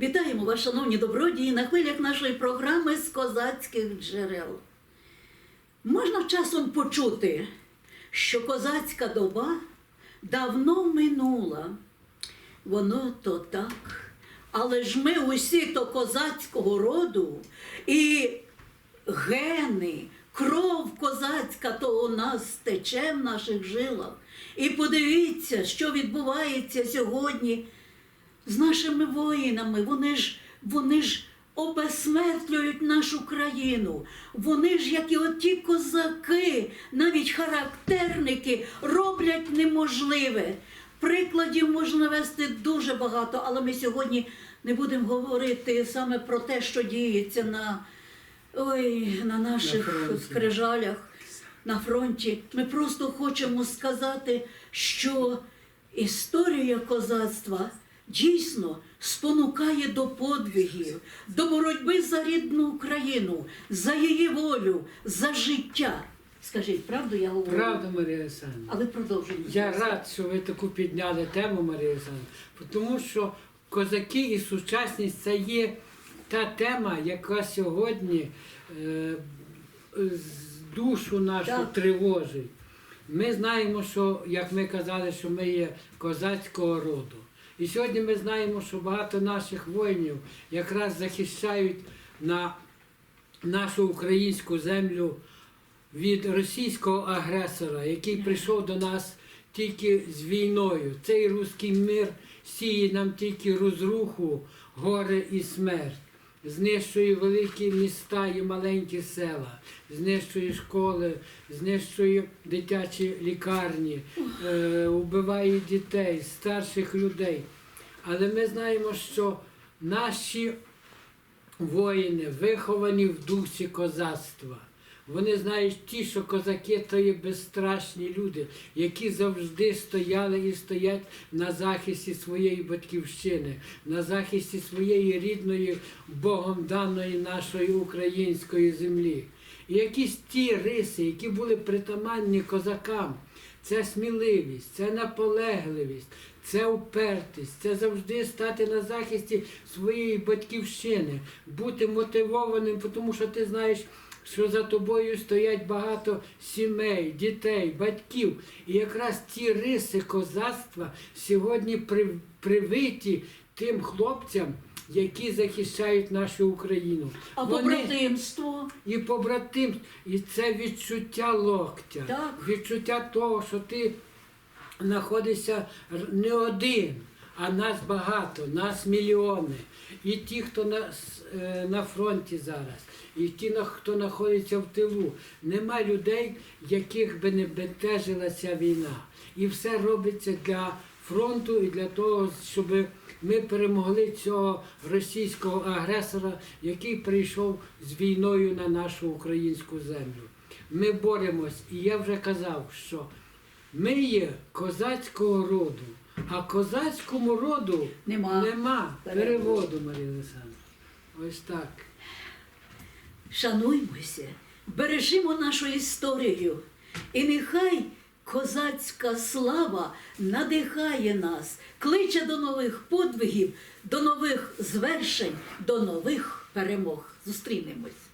Вітаємо вас, шановні добродії, на хвилях нашої програми з козацьких джерел. Можна часом почути, що козацька доба давно минула. Воно то так. Але ж ми усі то козацького роду і гени, кров козацька то у нас тече в наших жилах. І подивіться, що відбувається сьогодні з нашими воїнами. Вони ж, вони ж обесмертлюють нашу країну. Вони ж, як і оті козаки, навіть характерники, роблять неможливе. Прикладів можна навести дуже багато, але ми сьогодні не будемо говорити саме про те, що діється на, ой, на наших фронті. скрижалях на фронті. Ми просто хочемо сказати, що історія козацтва дійсно спонукає до подвигів, до боротьби за рідну Україну, за її волю, за життя. Скажіть, правду я говорю? Правда, Марія Олександрівна. Але продовжуємо. Я рад, що ви таку підняли тему, Марія Олександрівна, тому що козаки і сучасність це є та тема, яка сьогодні е, душу нашу Так. тривожить. Ми знаємо, що, як ми казали, що ми є козацького роду. І сьогодні ми знаємо, що багато наших воїнів якраз захищають на нашу українську землю від російського агресора, який прийшов до нас тільки з війною. Цей руський мир сіє нам тільки розруху, горе і смерть. Знищує великі міста і маленькі села, знищує школи, знищує дитячі лікарні, е, вбиває дітей, старших людей. Але ми знаємо, що наші воїни виховані в дусі козацтва. Вони знають ті, що козаки то є безстрашні люди, які завжди стояли і стоять на захисті своєї батьківщини, на захисті своєї рідної Богом даної нашої української землі. І якісь ті риси, які були притаманні козакам, це сміливість, це наполегливість, це упертість, це завжди стати на захисті своєї батьківщини, бути мотивованим, тому що ти знаєш, що за тобою стоять багато сімей, дітей, батьків. І якраз ці риси козацтва сьогодні привиті тим хлопцям, які захищають нашу Україну. А Вони- побратимство. і побратим, і це відчуття локтя, Так. відчуття того, що ти знаходишся не один, а нас багато, нас мільйони. І ті, хто на, е, на фронті зараз, і ті, хто знаходиться в тилу. Нема людей, яких би не бентежила ця війна. І все робиться для фронту і для того, щоб ми перемогли цього російського агресора, який прийшов з війною на нашу українську землю. Ми боремось, і я вже казав, що ми є козацького роду, а козацькому роду Нема. нема Переводу. Марія Олександровна. Ось так. Шануймося, бережімо нашу історію, і нехай козацька слава надихає нас, кличе до нових подвигів, до нових звершень, до нових перемог. Зустрінемось.